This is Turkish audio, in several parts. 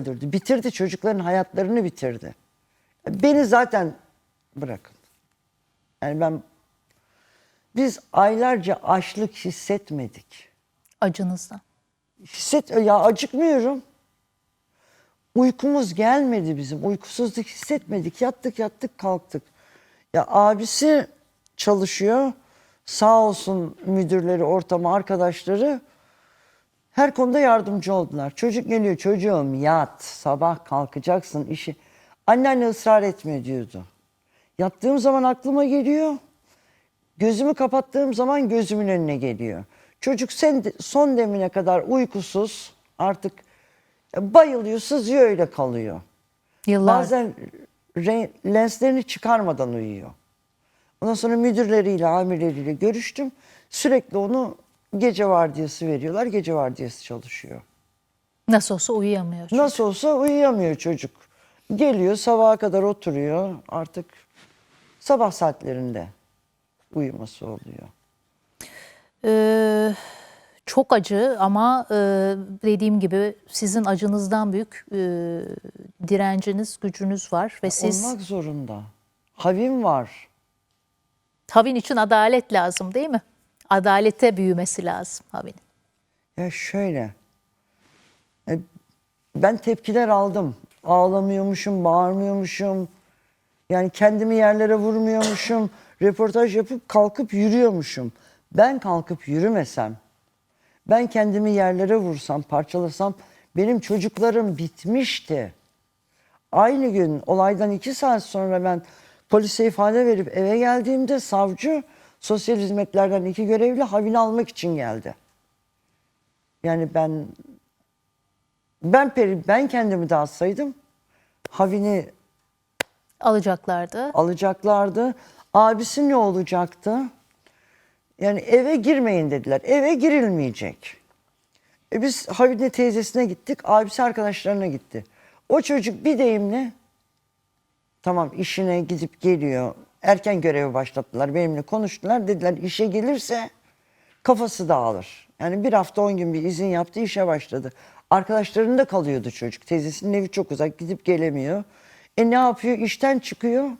öldürdü. Bitirdi çocukların hayatlarını bitirdi. Beni zaten bırakın. Yani ben biz aylarca açlık hissetmedik. acınızdan. Hisset ya acıkmıyorum. Uykumuz gelmedi bizim. Uykusuzluk hissetmedik. Yattık yattık kalktık. Ya abisi çalışıyor. Sağ olsun müdürleri, ortamı, arkadaşları her konuda yardımcı oldular. Çocuk geliyor çocuğum yat sabah kalkacaksın işi. Anneanne ısrar etme diyordu. Yattığım zaman aklıma geliyor. Gözümü kapattığım zaman gözümün önüne geliyor. Çocuk sen son demine kadar uykusuz artık bayılıyor, sızıyor öyle kalıyor. Yıllar. Bazen lenslerini çıkarmadan uyuyor. Ondan sonra müdürleriyle, amirleriyle görüştüm. Sürekli onu gece vardiyası veriyorlar. Gece vardiyası çalışıyor. Nasıl olsa uyuyamıyor. Nasıl olsa uyuyamıyor çocuk. Geliyor sabaha kadar oturuyor. Artık sabah saatlerinde uyuması oluyor. Ee, çok acı ama e, dediğim gibi sizin acınızdan büyük e, direnciniz, gücünüz var ve siz Olmak zorunda. Havim var. Havin için adalet lazım değil mi? Adalete büyümesi lazım Havin. Ya şöyle. e, Ben tepkiler aldım. Ağlamıyormuşum, bağırmıyormuşum. Yani kendimi yerlere vurmuyormuşum. Röportaj yapıp kalkıp yürüyormuşum. Ben kalkıp yürümesem, ben kendimi yerlere vursam, parçalasam benim çocuklarım bitmişti. Aynı gün olaydan iki saat sonra ben polise ifade verip eve geldiğimde savcı sosyal hizmetlerden iki görevli havini almak için geldi. Yani ben ben peri ben kendimi dağıtsaydım havini Alacaklardı. alacaklardı. Abisi ne olacaktı? Yani eve girmeyin dediler. Eve girilmeyecek. E biz Havine teyzesine gittik. Abisi arkadaşlarına gitti. O çocuk bir deyimle tamam işine gidip geliyor. Erken görevi başlattılar. Benimle konuştular. Dediler işe gelirse kafası dağılır. Yani bir hafta on gün bir izin yaptı işe başladı. Arkadaşlarında kalıyordu çocuk. Teyzesinin evi çok uzak gidip gelemiyor. E ne yapıyor? İşten çıkıyor.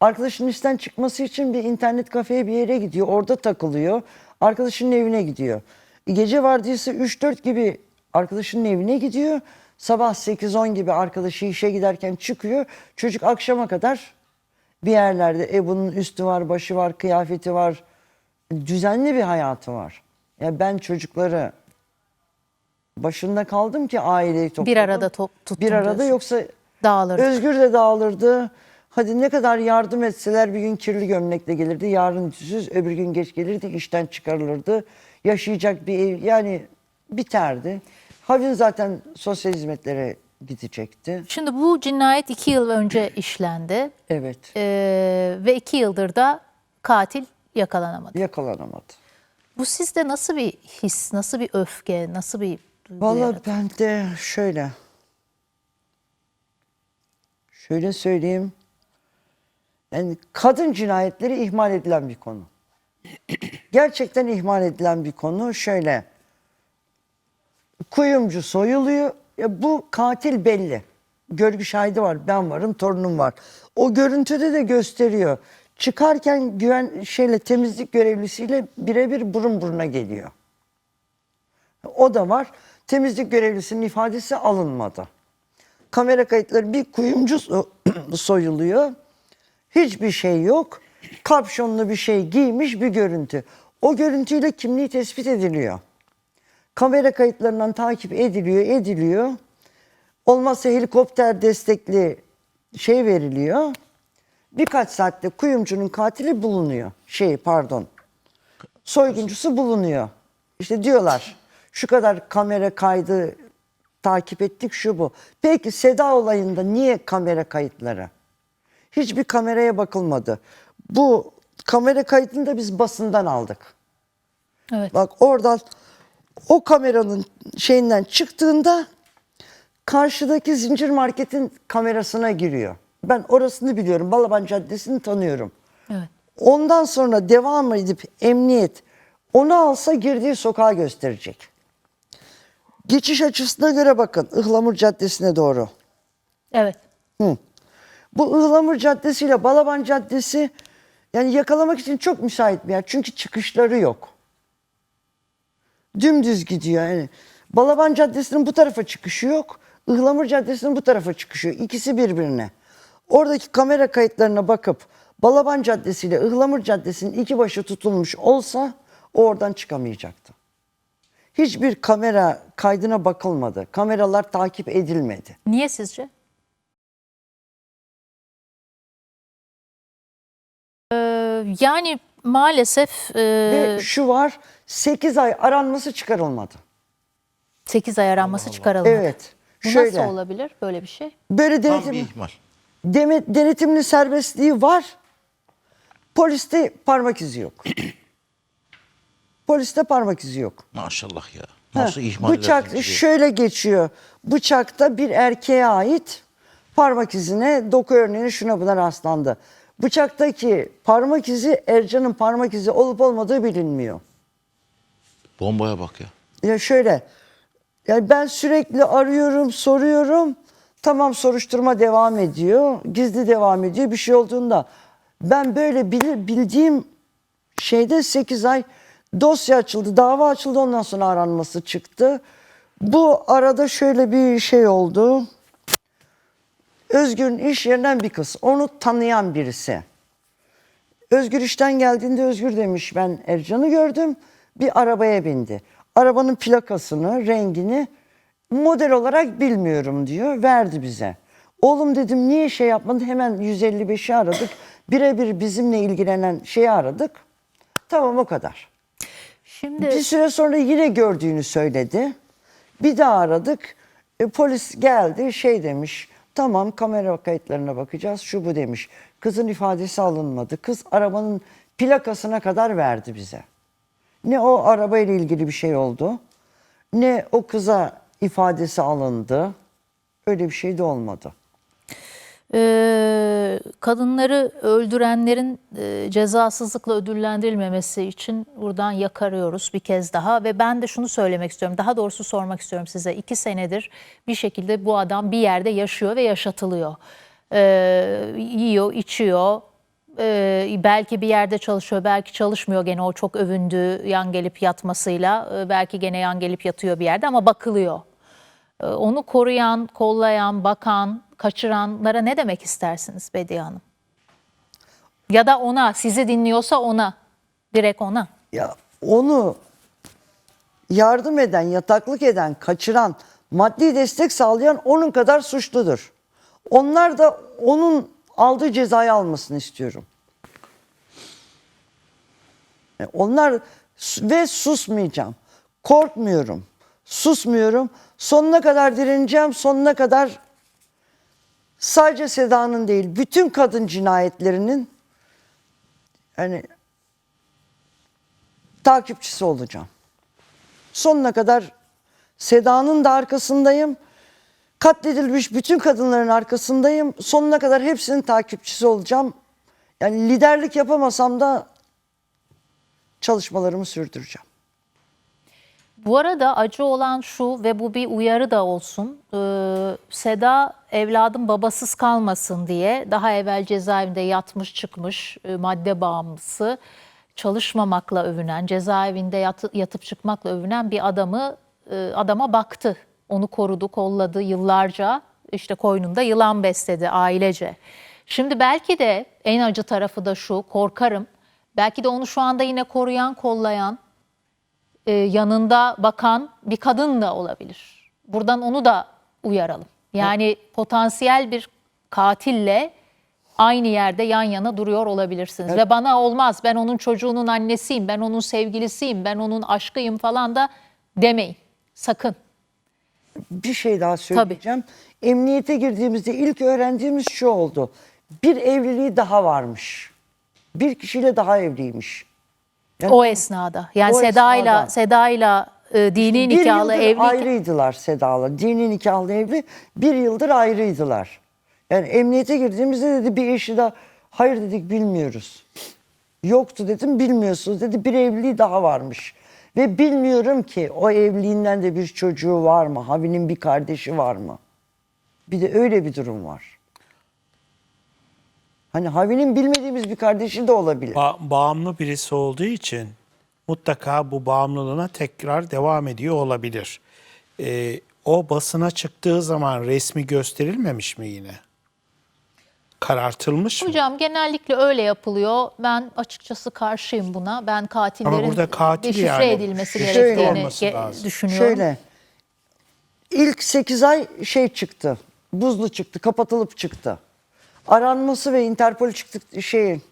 Arkadaşının işten çıkması için bir internet kafeye bir yere gidiyor. Orada takılıyor. Arkadaşının evine gidiyor. E, Gece vardiyası 3-4 gibi arkadaşının evine gidiyor. Sabah 8-10 gibi arkadaşı işe giderken çıkıyor. Çocuk akşama kadar bir yerlerde. E bunun üstü var, başı var, kıyafeti var. Düzenli bir hayatı var. Ya ben çocukları başında kaldım ki aileyi topladım. Bir arada top, tuttum Bir arada diyorsun. yoksa Dağılırdı. Özgür de dağılırdı. Hadi ne kadar yardım etseler bir gün kirli gömlekle gelirdi. Yarın ütüsüz öbür gün geç gelirdi. işten çıkarılırdı. Yaşayacak bir ev yani biterdi. Havin zaten sosyal hizmetlere gidecekti. Şimdi bu cinayet iki yıl önce işlendi Evet. Ee, ve iki yıldır da katil yakalanamadı. Yakalanamadı. Bu sizde nasıl bir his, nasıl bir öfke, nasıl bir duygu Vallahi yarattı? ben de şöyle. Şöyle söyleyeyim. Yani kadın cinayetleri ihmal edilen bir konu. Gerçekten ihmal edilen bir konu. Şöyle. Kuyumcu soyuluyor. Ya bu katil belli. Görgü şahidi var. Ben varım, torunum var. O görüntüde de gösteriyor. Çıkarken güven şeyle temizlik görevlisiyle birebir burun buruna geliyor. O da var. Temizlik görevlisinin ifadesi alınmadı. Kamera kayıtları bir kuyumcu so- soyuluyor. Hiçbir şey yok. Kapşonlu bir şey giymiş bir görüntü. O görüntüyle kimliği tespit ediliyor. Kamera kayıtlarından takip ediliyor, ediliyor. Olmazsa helikopter destekli şey veriliyor. Birkaç saatte kuyumcunun katili bulunuyor. Şey pardon soyguncusu bulunuyor. İşte diyorlar şu kadar kamera kaydı takip ettik şu bu. Peki Seda olayında niye kamera kayıtları? Hiçbir kameraya bakılmadı. Bu kamera kaydını da biz basından aldık. Evet. Bak oradan o kameranın şeyinden çıktığında karşıdaki zincir marketin kamerasına giriyor. Ben orasını biliyorum. Balaban Caddesi'ni tanıyorum. Evet. Ondan sonra devam edip emniyet onu alsa girdiği sokağı gösterecek. Geçiş açısına göre bakın Ihlamur Caddesi'ne doğru. Evet. Bu Ihlamur Caddesi ile Balaban Caddesi yani yakalamak için çok müsait bir yer. Çünkü çıkışları yok. Dümdüz gidiyor yani. Balaban Caddesi'nin bu tarafa çıkışı yok. Ihlamur Caddesi'nin bu tarafa çıkışı yok. İkisi birbirine. Oradaki kamera kayıtlarına bakıp Balaban Caddesi ile Ihlamur Caddesi'nin iki başı tutulmuş olsa oradan çıkamayacaktı. Hiçbir kamera kaydına bakılmadı. Kameralar takip edilmedi. Niye sizce? Ee, yani maalesef Ve e, şu var 8 ay aranması çıkarılmadı. 8 ay aranması çıkarılmadı. Evet. Bu Şöyle. nasıl olabilir böyle bir şey? Böyle Tam denetim, bir ihmal. deme- denetimli serbestliği var. Poliste parmak izi yok. Poliste parmak izi yok. Maşallah ya. Ha, Nasıl ihmal Bıçak zinciri? şöyle geçiyor. Bıçakta bir erkeğe ait parmak izine doku örneğini şuna buna rastlandı. Bıçaktaki parmak izi Ercan'ın parmak izi olup olmadığı bilinmiyor. Bombaya bak ya. Ya şöyle, yani ben sürekli arıyorum, soruyorum. Tamam soruşturma devam ediyor, gizli devam ediyor bir şey olduğunda. Ben böyle bilir, bildiğim şeyde 8 ay dosya açıldı, dava açıldı ondan sonra aranması çıktı. Bu arada şöyle bir şey oldu. Özgür'ün iş yerinden bir kız, onu tanıyan birisi. Özgür işten geldiğinde Özgür demiş ben Ercan'ı gördüm. Bir arabaya bindi. Arabanın plakasını, rengini model olarak bilmiyorum diyor. Verdi bize. Oğlum dedim niye şey yapmadın? Hemen 155'i aradık. Birebir bizimle ilgilenen şeyi aradık. Tamam o kadar. Şimdi Bir süre sonra yine gördüğünü söyledi. Bir daha aradık. E, polis geldi şey demiş. Tamam kamera kayıtlarına bakacağız. Şu bu demiş. Kızın ifadesi alınmadı. Kız arabanın plakasına kadar verdi bize. Ne o arabayla ilgili bir şey oldu. Ne o kıza ifadesi alındı. Öyle bir şey de olmadı. Ee, kadınları öldürenlerin e, cezasızlıkla ödüllendirilmemesi için buradan yakarıyoruz bir kez daha. Ve ben de şunu söylemek istiyorum daha doğrusu sormak istiyorum size. İki senedir bir şekilde bu adam bir yerde yaşıyor ve yaşatılıyor. Ee, yiyor içiyor Ee, belki bir yerde çalışıyor belki çalışmıyor gene o çok övündüğü yan gelip yatmasıyla belki gene yan gelip yatıyor bir yerde ama bakılıyor. Onu koruyan, kollayan, bakan, kaçıranlara ne demek istersiniz Bediye Hanım? Ya da ona, sizi dinliyorsa ona, direkt ona. Ya onu yardım eden, yataklık eden, kaçıran, maddi destek sağlayan onun kadar suçludur. Onlar da onun aldığı cezayı almasını istiyorum. E, Onlar ve susmayacağım. Korkmuyorum. Susmuyorum. Sonuna kadar direneceğim. Sonuna kadar sadece Seda'nın değil, bütün kadın cinayetlerinin hani takipçisi olacağım. Sonuna kadar Seda'nın da arkasındayım. Katledilmiş bütün kadınların arkasındayım. Sonuna kadar hepsinin takipçisi olacağım. Yani liderlik yapamasam da çalışmalarımı sürdüreceğim. Bu arada acı olan şu ve bu bir uyarı da olsun. Ee, Seda evladım babasız kalmasın diye daha evvel cezaevinde yatmış çıkmış e, madde bağımlısı çalışmamakla övünen, cezaevinde yatı- yatıp çıkmakla övünen bir adamı e, adama baktı. Onu korudu, kolladı yıllarca. İşte koynunda yılan besledi ailece. Şimdi belki de en acı tarafı da şu, korkarım. Belki de onu şu anda yine koruyan, kollayan, e, yanında bakan bir kadın da olabilir. Buradan onu da uyaralım. Yani potansiyel bir katille aynı yerde yan yana duruyor olabilirsiniz. Ve bana olmaz ben onun çocuğunun annesiyim, ben onun sevgilisiyim, ben onun aşkıyım falan da demeyin. Sakın. Bir şey daha söyleyeceğim. Emniyete girdiğimizde ilk öğrendiğimiz şu oldu. Bir evliliği daha varmış. Bir kişiyle daha evliymiş. Yani O esnada. Yani Seda'yla. Seda'yla e, dini bir nikahlı yıldır evli ayrıydılar Seda'la. Dini nikahlı evli bir yıldır ayrıydılar. Yani emniyete girdiğimizde dedi bir eşi daha hayır dedik bilmiyoruz. Yoktu dedim bilmiyorsunuz dedi bir evliliği daha varmış. Ve bilmiyorum ki o evliliğinden de bir çocuğu var mı? Havi'nin bir kardeşi var mı? Bir de öyle bir durum var. Hani Havi'nin bilmediğimiz bir kardeşi de olabilir. Ba- bağımlı birisi olduğu için mutlaka bu bağımlılığına tekrar devam ediyor olabilir. Ee, o basına çıktığı zaman resmi gösterilmemiş mi yine? Karartılmış mı? Hocam genellikle öyle yapılıyor. Ben açıkçası karşıyım buna. Ben katillerin burada katil deşifre yani. edilmesi Şöyle gerektiğini ge- lazım. düşünüyorum. Şöyle. İlk 8 ay şey çıktı. Buzlu çıktı, kapatılıp çıktı. Aranması ve Interpol çıktı şeyin